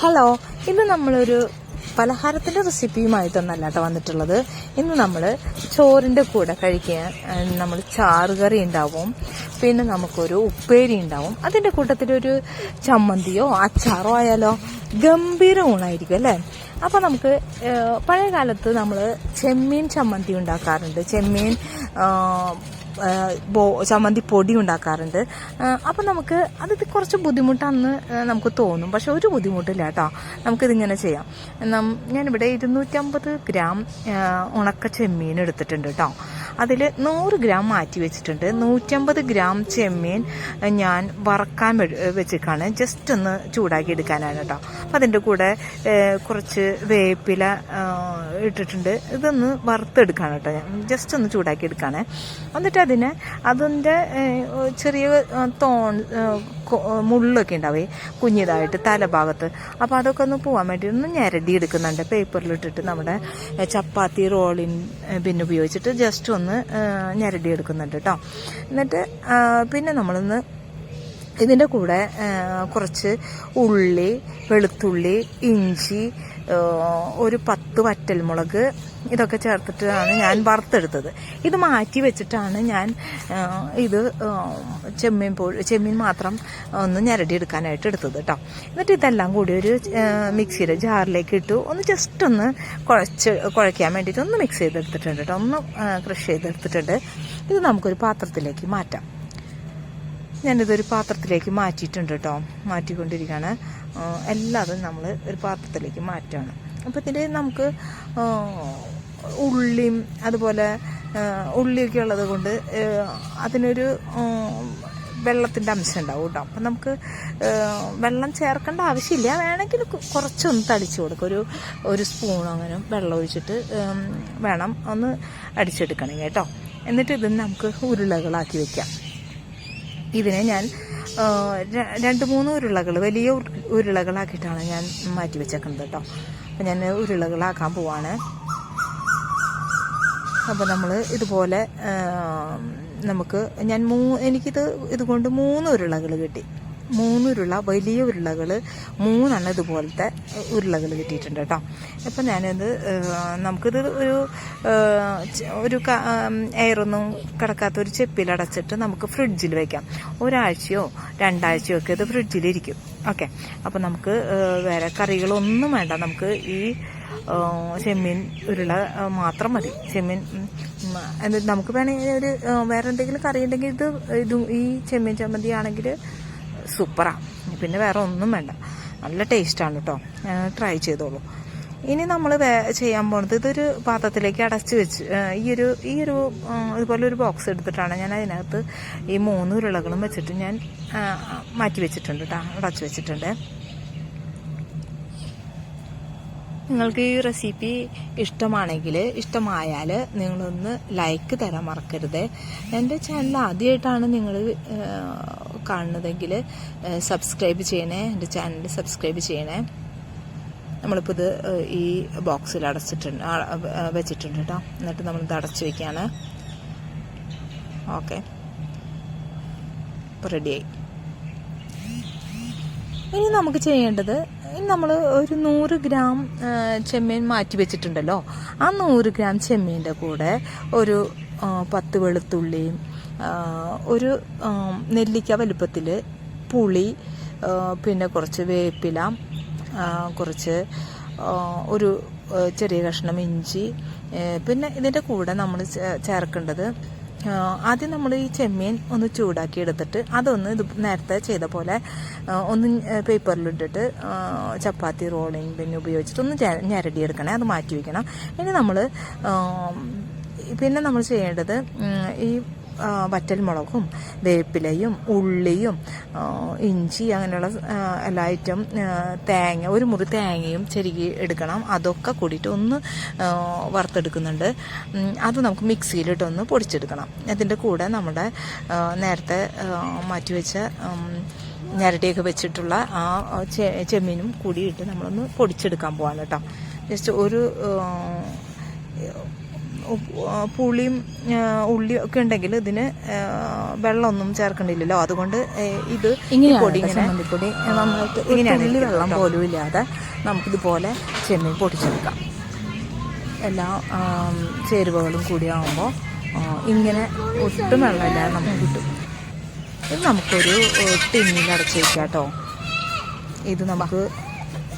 Hello ഇന്ന് നമ്മളൊരു പലഹാരത്തിന്റെ റെസിപ്പിയുമായിട്ടൊന്നല്ല കേട്ടോ വന്നിട്ടുള്ളത്. ഇന്ന് നമ്മൾ ചോറിന്റെ കൂടെ കഴിക്കാൻ നമ്മൾ ചാറുകറി ഉണ്ടാവും. പിന്നെ നമുക്കൊരു ഉപ്പേരി ഉണ്ടാവും. അതിന്റെ കൂട്ടത്തിലൊരു ചമ്മന്തിയോ അച്ചാറോ ആയാലോ ഗംഭീര ഊണായിരിക്കും അല്ലേ? അപ്പൊ നമുക്ക് പഴയ കാലത്ത് നമ്മൾ ചെമ്മീൻ ചമ്മന്തി ഉണ്ടാക്കാറുണ്ട്. ചെമ്മീൻ ചമ്മന്തി പൊടി ഉണ്ടാക്കാറുണ്ട്. അപ്പോൾ അപ്പം നമുക്ക് അത് കുറച്ച് ബുദ്ധിമുട്ടാണെന്ന് നമുക്ക് തോന്നും. പക്ഷെ ഒരു ബുദ്ധിമുട്ടില്ല കേട്ടോ. നമുക്കിതിങ്ങനെ ചെയ്യാം. ഞാനിവിടെ ഇരുന്നൂറ്റമ്പത് ഗ്രാം ഉണക്ക ചെമ്മീൻ എടുത്തിട്ടുണ്ട് കേട്ടോ. അതിൽ നൂറ് ഗ്രാം മാറ്റി വെച്ചിട്ടുണ്ട്. നൂറ്റമ്പത് ഗ്രാം ചെമ്മീൻ ഞാൻ വറക്കാൻ വെച്ചിട്ടാണ് ജസ്റ്റ് ഒന്ന് ചൂടാക്കി എടുക്കാനാണ് കേട്ടോ. അപ്പം അതിന്റെ കൂടെ കുറച്ച് വേപ്പില ഇട്ടിട്ടുണ്ട്. ഇതൊന്ന് വറുത്തെടുക്കാണ് കേട്ടോ ഞാൻ. ജസ്റ്റ് ഒന്ന് ചൂടാക്കി എടുക്കാണ്. എന്നിട്ട് അതിനെ അതിന്റെ ചെറിയ തോൺ മുള്ളൊക്കെ ഉണ്ടാവേ കുഞ്ഞിതായിട്ട് തലഭാഗത്ത്. അപ്പോൾ അതൊക്കെ ഒന്ന് പോകാൻ വേണ്ടി ഒന്ന് ഞരടി എടുക്കുന്നുണ്ട്. പേപ്പറിലിട്ടിട്ട് നമ്മുടെ ചപ്പാത്തി റോളിൻ പിന്നെ ഉപയോഗിച്ചിട്ട് ജസ്റ്റ് ഒന്ന് ഏഹ്, ഞരടിയെടുക്കുന്നുണ്ട് കേട്ടോ എന്നിട്ട് പിന്നെ നമ്മളൊന്ന് ഇതിന്റെ കൂടെ കുറച്ച് ഉള്ളി വെളുത്തുള്ളി ഇഞ്ചി ഒരു പത്ത് വറ്റൽമുളക് ഇതൊക്കെ ചേർത്തിട്ടാണ് ഞാൻ വറുത്തെടുത്തത്. ഇത് മാറ്റി വെച്ചിട്ടാണ് ഞാൻ ഇത് ചെമ്മീൻ പൊ ചെമ്മീൻ മാത്രം ഒന്ന് ഞരടി എടുക്കാനായിട്ട് എടുത്തത് കേട്ടോ എന്നിട്ട് ഇതെല്ലാം കൂടി ഒരു മിക്സിയുടെ ജാറിലേക്ക് ഇട്ടു. ഒന്ന് ജസ്റ്റ് ഒന്ന് കുഴച്ച് കുഴയ്ക്കാൻ വേണ്ടിയിട്ട് ഒന്ന് മിക്സ് ചെയ്തെടുത്തിട്ടുണ്ട് കേട്ടോ ഒന്ന് ക്രഷ് ചെയ്തെടുത്തിട്ടുണ്ട്. ഇത് നമുക്കൊരു പാത്രത്തിലേക്ക് മാറ്റാം. ഞാനിതൊരു പാത്രത്തിലേക്ക് മാറ്റിയിട്ടുണ്ട് കേട്ടോ മാറ്റിക്കൊണ്ടിരിക്കുകയാണ്. എല്ലാതും നമ്മൾ ഒരു പാത്രത്തിലേക്ക് മാറ്റുകയാണ്. അപ്പോൾ ഇതിൽ നമുക്ക് ഉള്ളിയും അതുപോലെ ഉള്ളിയൊക്കെ ഉള്ളത് കൊണ്ട് അതിനൊരു വെള്ളത്തിന്റെ അംശം ഉണ്ടാവും കേട്ടോ അപ്പം നമുക്ക് വെള്ളം ചേർക്കേണ്ട ആവശ്യമില്ല. വേണമെങ്കിൽ കുറച്ചൊന്ന് തളിച്ചു കൊടുക്കുക ഒരു ഒരു സ്പൂൺ അങ്ങനെ വെള്ളം ഒഴിച്ചിട്ട് വേണം ഒന്ന് അടിച്ചെടുക്കണം കേട്ടോ. എന്നിട്ട് ഇത് നമുക്ക് ഉരുളകളാക്കി വെക്കാം. ഇതിനെ ഞാൻ രണ്ട് മൂന്ന് ഉരുളകൾ വലിയ ഉരുളകളാക്കിയിട്ടാണ് ഞാൻ മാറ്റി വെച്ചേക്കുന്നത് കേട്ടോ അപ്പം ഞാൻ ഉരുളകളാക്കാൻ പോവാണ്. അപ്പോൾ നമ്മൾ ഇതുപോലെ നമുക്ക് ഞാൻ മൂ എനിക്കിത് ഇതുകൊണ്ട് മൂന്ന് ഉരുളകൾ കിട്ടി. മൂന്ന് ഉരുള വലിയ ഉരുളകൾ മൂന്നെണ്ണം ഇതുപോലത്തെ ഉരുളകൾ കിട്ടിയിട്ടുണ്ട് കേട്ടോ. അപ്പം ഞാനിത് നമുക്കിത് ഒരു ഒരു എയറൊന്നും കിടക്കാത്ത ഒരു ചെപ്പിലടച്ചിട്ട് നമുക്ക് ഫ്രിഡ്ജിൽ വെക്കാം. ഒരാഴ്ചയോ രണ്ടാഴ്ചയോ ഒക്കെ ഇത് ഫ്രിഡ്ജിലിരിക്കും. ഓക്കെ. അപ്പം നമുക്ക് വേറെ കറികളൊന്നും വേണ്ട. നമുക്ക് ഈ ചെമ്മീൻ ഉരുള മാത്രം മതി. ചെമ്മീൻ എന്നിട്ട് നമുക്ക് വേണമെങ്കിൽ ഒരു വേറെ എന്തെങ്കിലും കറി ഉണ്ടെങ്കിൽ ഇത് ഇത് ഈ ചെമ്മീൻ ചമ്മന്തി ആണെങ്കിൽ സൂപ്പറാണ് പിന്നെ വേറെ ഒന്നും വേണ്ട. നല്ല ടേസ്റ്റാണ് കേട്ടോ ട്രൈ ചെയ്തോളൂ. ഇനി നമ്മൾ ചെയ്യാൻ പോണത് ഇതൊരു പാത്രത്തിലേക്ക് അടച്ച് വെച്ച് ഈ ഒരു ഈ ഒരു ഇതുപോലെ ഒരു ബോക്സ് എടുത്തിട്ടാണ് ഞാൻ അതിനകത്ത് ഈ മൂന്ന് ഉരുളകളും വെച്ചിട്ട് ഞാൻ മാറ്റി വെച്ചിട്ടുണ്ട് കേട്ടോ അടച്ച് വെച്ചിട്ടുണ്ട്. നിങ്ങൾക്ക് ഈ റെസിപ്പി ഇഷ്ടമാണെങ്കിൽ ഇഷ്ടമായാൽ നിങ്ങളൊന്ന് ലൈക്ക് തരാൻ മറക്കരുത്. എന്റെ ചാനൽ ആദ്യമായിട്ടാണ് നിങ്ങൾ കാണുന്നതെങ്കിൽ സബ്സ്ക്രൈബ് ചെയ്യണേ. എന്റെ ചാനൽ സബ്സ്ക്രൈബ് ചെയ്യണേ. നമ്മളിപ്പോൾ ഇത് ഈ ബോക്സിൽ അടച്ചിട്ടുണ്ട് വെച്ചിട്ടുണ്ട് കേട്ടോ. എന്നിട്ട് നമ്മളിത് അടച്ചു വയ്ക്കുകയാണ് ഓക്കെ. റെഡിയായി ഇനി നമുക്ക് ചെയ്യേണ്ടത് നമ്മൾ ഒരു നൂറ് ഗ്രാം ചെമ്മീൻ മാറ്റി വെച്ചിട്ടുണ്ടല്ലോ. ആ നൂറ് ഗ്രാം ചെമ്മീന്റെ കൂടെ ഒരു പത്ത് വെളുത്തുള്ളിയും ഒരു നെല്ലിക്ക വലുപ്പത്തിൽ പുളി പിന്നെ കുറച്ച് വേപ്പില കുറച്ച് ഒരു ചെറിയ കഷ്ണം ഇഞ്ചി പിന്നെ ഇതിന്റെ കൂടെ നമ്മൾ ചേർക്കേണ്ടത് ആദ്യം നമ്മൾ ഈ ചെമ്മീൻ ഒന്ന് ചൂടാക്കി എടുത്തിട്ട് അതൊന്ന് ഇത് നേരത്തെ ചെയ്ത പോലെ ഒന്ന് പേപ്പറിലിട്ടിട്ട് ചപ്പാത്തി റോളിങ് പിന്നെ ഉപയോഗിച്ചിട്ട് ഒന്ന് ഞെ- എടുക്കണേ അത് മാറ്റി വയ്ക്കണം ഇനി നമ്മൾ പിന്നെ നമ്മൾ ചെയ്യേണ്ടത് ഈ വറ്റൽമുളകും വേപ്പിലയും ഉള്ളിയും ഇഞ്ചി അങ്ങനെയുള്ള എല്ലാ ഐറ്റം തേങ്ങ ഒരു മുറി തേങ്ങയും ചെരുകി എടുക്കണം. അതൊക്കെ കൂടിയിട്ട് ഒന്ന് വറുത്തെടുക്കുന്നുണ്ട്. അത് നമുക്ക് മിക്സിയിലിട്ടൊന്ന് പൊടിച്ചെടുക്കണം. അതിന്റെ കൂടെ നമ്മുടെ നേരത്തെ മാറ്റിവെച്ച ഞരടിയൊക്കെ വെച്ചിട്ടുള്ള ആ ചെമ്മീനും കൂടിയിട്ട് നമ്മളൊന്ന് പൊടിച്ചെടുക്കാൻ പോവാണ് കേട്ടോ. ജസ്റ്റ് ഒരു പുളിയും ഉള്ളി ഒക്കെ ഉണ്ടെങ്കിൽ ഇതിന് വെള്ളമൊന്നും ചേർക്കണ്ടില്ലല്ലോ. അതുകൊണ്ട് ഇത് പൊടി ചമ്മന്തിപ്പൊടി. നമ്മൾക്ക് ഇങ്ങനെയാണ് വെള്ളം പോലും ഇല്ലാതെ നമുക്കിതുപോലെ ചെമ്മീൻ പൊടിച്ചെടുക്കാം. എല്ലാ ചേരുവകളും കൂടി ആകുമ്പോൾ ഇങ്ങനെ ഒട്ടും വെള്ളമില്ലാതെ നമുക്ക് കിട്ടും. ഇത് നമുക്കൊരു ടിന്നിൽ അടച്ചു വയ്ക്കാം കേട്ടോ. ഇത് നമുക്ക്